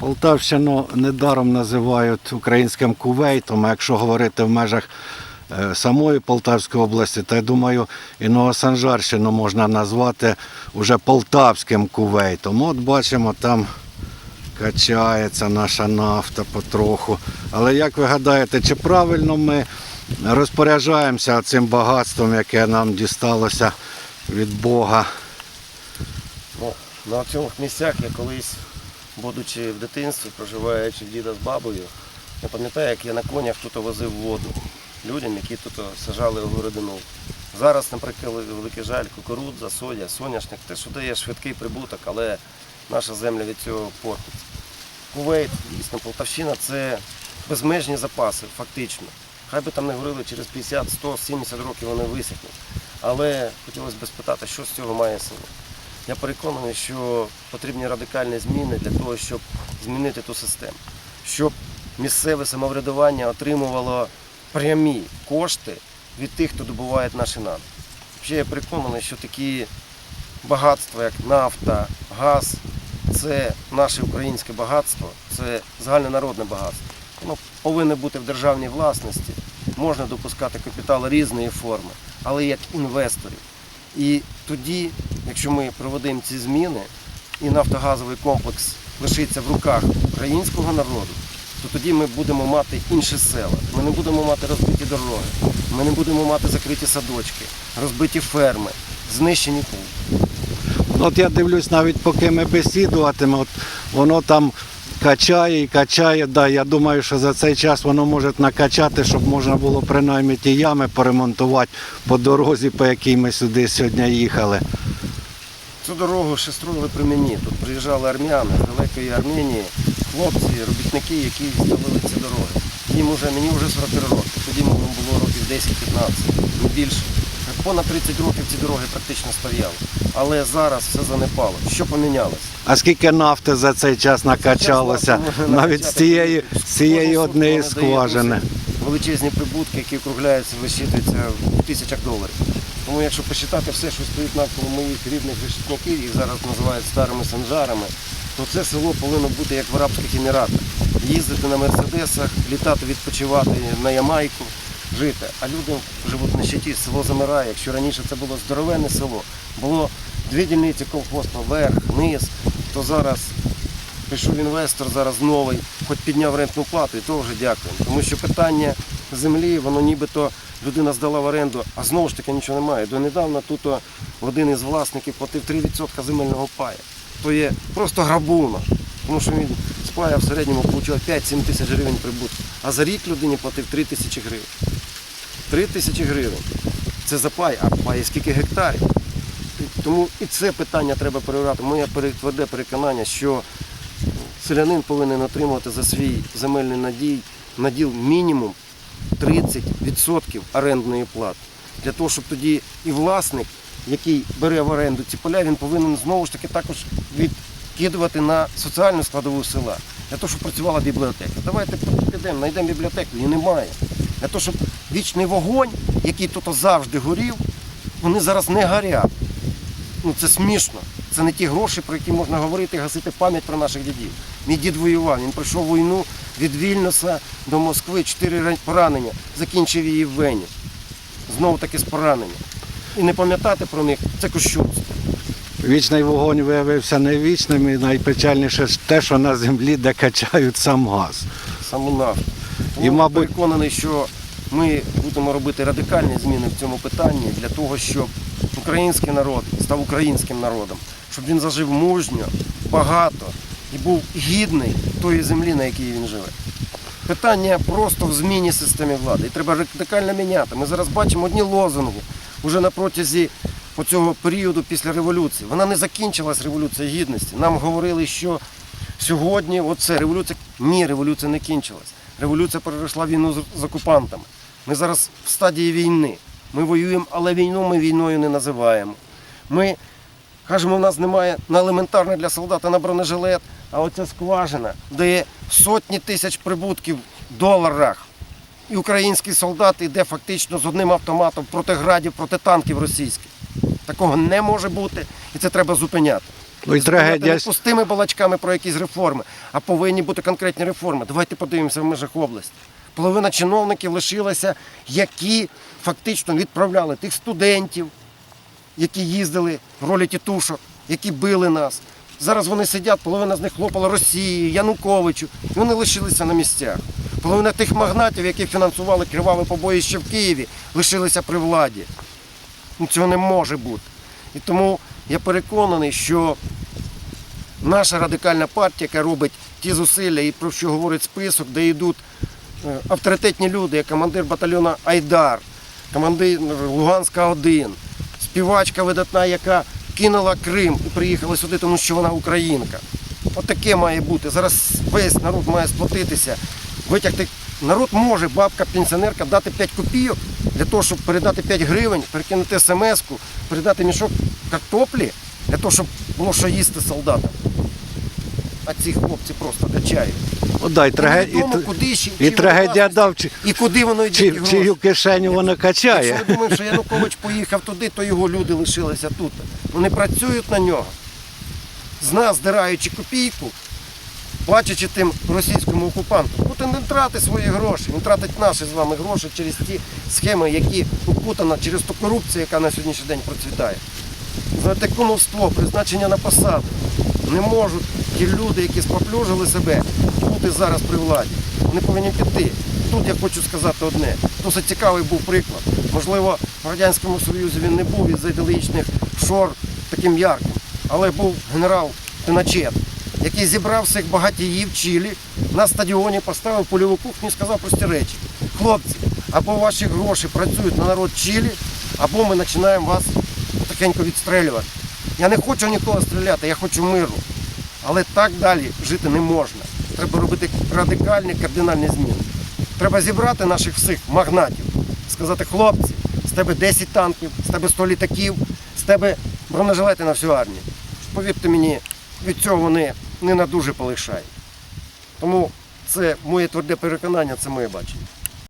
Полтавщину недаром називають українським кувейтом, а якщо говорити в межах е, самої Полтавської області, то я думаю, і Новосанжарщину можна назвати уже полтавським кувейтом. От бачимо, там качається наша нафта потроху. Але як ви гадаєте, чи правильно ми розпоряджаємося цим багатством, яке нам дісталося від Бога? Ну, на цьому місцях я колись, будучи в дитинстві, проживаючи діда з бабою, я пам'ятаю, як я на конях тут возив воду людям, які тут сажали огородину. Зараз, наприклад, великий жаль, кукурудза, соя, соняшник, те, що дає швидкий прибуток, але наша земля від цього портиться. Кувейт, дійсно, Полтавщина це безмежні запаси, фактично. Хай би там не говорили, через 50, 100, 70 років вони висохнуть. Але хотілося б спитати, що з цього має село. Я переконаний, що потрібні радикальні зміни для того, щоб змінити ту систему, щоб місцеве самоврядування отримувало прямі кошти від тих, хто добуває наші надри. Ще я переконаний, що такі багатства, як нафта, газ, це наше українське багатство, це загальнонародне багатство. Воно повинно бути в державній власності. Можна допускати капітал різної форми, але як інвесторів. І тоді, якщо ми проведемо ці зміни, і нафтогазовий комплекс лишиться в руках українського народу, то тоді ми будемо мати інші села. Ми не будемо мати розбиті дороги, ми не будемо мати закриті садочки, розбиті ферми, знищені пункти. От я дивлюсь, навіть поки ми бесідуватиме, от воно там качає і качає. Да, я думаю, що за цей час воно може накачати, щоб можна було принаймні ті ями поремонтувати по дорозі, по якій ми сюди сьогодні їхали. Цю дорогу ще строїли при мені. Тут приїжджали армяни з далекої Арменії, хлопці, робітники, які ставили ці дороги. Їм уже, мені вже 43 роки, тоді мені було років 10-15, не більше. Понад 30 років ці дороги практично стояли. Але зараз все занепало. Що помінялося? А скільки нафти за цей час накачалося, навіть з цієї, з цієї однієї скважини. Величезні прибутки, які округляються, висчитуються в тисячах доларів. Тому якщо посчитати все, що стоїть навколо моїх рідних решетників, їх зараз називають старими санжарами, то це село повинно бути як в Арабських Еміратах. Їздити на мерседесах, літати, відпочивати на Ямайку, жити. А люди живуть на щиті, село замирає. Якщо раніше це було здоровенне село, було дві дільниці колхозства, верх, низ, то зараз Прийшов інвестор зараз новий, хоч підняв рентну плату, і то вже дякуємо. Тому що питання землі, воно нібито людина здала в оренду, а знову ж таки нічого немає. Донедавна тут один із власників платив 3% земельного пая. То є просто грабуна. Тому що він з пая в середньому отримав 5-7 тисяч гривень прибутку. А за рік людині платив 3 тисячі гривень. 3 тисячі гривень. Це за пай, а пай скільки гектарів. Тому і це питання треба перевіряти. Моє тверде переконання, що селянин повинен отримувати за свій земельний надій, наділ мінімум 30% орендної плати. Для того, щоб тоді і власник, який бере в оренду ці поля, він повинен знову ж таки також відкидувати на соціальну складову села. Для того, щоб працювала бібліотека. Давайте підемо, знайдемо бібліотеку, її немає. Для того, щоб вічний вогонь, який тут завжди горів, вони зараз не горять. Ну це смішно. Це не ті гроші, про які можна говорити гасити пам'ять про наших дідів. Мій дід воював, він пройшов війну від Вільнюса до Москви, чотири ран- поранення, закінчив її в Вені. Знову таки з поранення. І не пам'ятати про них це кощунство. Вічний вогонь виявився не вічним і найпечальніше те, що на землі, де качають сам газ. саму нафту. І, мабуть- переконаний, що ми будемо робити радикальні зміни в цьому питанні для того, щоб український народ став українським народом, щоб він зажив мужньо, багато і був гідний тої землі, на якій він живе. Питання просто в зміні системи влади. І треба радикально міняти. Ми зараз бачимо одні лозунги уже на протязі оцього періоду після революції. Вона не закінчилась революція гідності. Нам говорили, що сьогодні оце революція. Ні, революція не кінчилась. Революція перейшла війну з- окупантами. Ми зараз в стадії війни. Ми воюємо, але війну ми війною не називаємо. Ми кажемо, в нас немає на елементарне для солдата на бронежилет, а оця скважина дає сотні тисяч прибутків в доларах. І український солдат йде фактично з одним автоматом проти градів, проти танків російських. Такого не може бути, і це треба зупиняти. Ну і трагедія. не пустими балачками про якісь реформи, а повинні бути конкретні реформи. Давайте подивимося в межах області. Половина чиновників лишилася, які фактично відправляли тих студентів, які їздили в ролі тітушок, які били нас. Зараз вони сидять, половина з них хлопала Росії, Януковичу, і вони лишилися на місцях. Половина тих магнатів, які фінансували криваве побоїще в Києві, лишилися при владі. Ну, цього не може бути. І тому я переконаний, що наша радикальна партія, яка робить ті зусилля і про що говорить список, де йдуть е, авторитетні люди, як командир батальйону Айдар, командир Луганська 1, співачка видатна, яка кинула Крим і приїхала сюди, тому що вона українка. От таке має бути. Зараз весь народ має сплотитися, витягти. Народ може, бабка, пенсіонерка, дати 5 копійок для того, щоб передати 5 гривень, перекинути смс-ку, передати мішок картоплі, для того, щоб було що їсти солдатам. А ці хлопці просто качають. От да, і, траге... і, Невідомо, куди ще, і чи трагедія дав, чи, І куди воно йде, чи, чию кишеню воно Якщо качає. ви думаєте, що Янукович поїхав туди, то його люди лишилися тут. Вони працюють на нього. З нас здираючи копійку, плачучи тим російському окупанту. Путін не тратить свої гроші, він тратить наші з вами гроші через ті схеми, які укутана через ту корупцію, яка на сьогоднішній день процвітає. Знаєте, кумовство, призначення на посаду. Не можуть ті люди, які споплюжили себе, бути зараз при владі. Вони повинні піти. Тут я хочу сказати одне. Досить цікавий був приклад. Можливо, в Радянському Союзі він не був із ідеологічних шор таким ярким, але був генерал Піночет, який зібрав всіх багатіїв Чилі на стадіоні, поставив польову кухню і сказав прості речі. Хлопці, або ваші гроші працюють на народ Чилі, або ми починаємо вас потихеньку відстрелювати. Я не хочу нікого стріляти, я хочу миру. Але так далі жити не можна. Треба робити радикальні, кардинальні зміни. Треба зібрати наших всіх магнатів, сказати, хлопці, з тебе 10 танків, з тебе 100 літаків, з тебе бронежилети на всю армію. Повірте мені, від цього вони не на дуже полишають. Тому це моє тверде переконання, це моє бачення.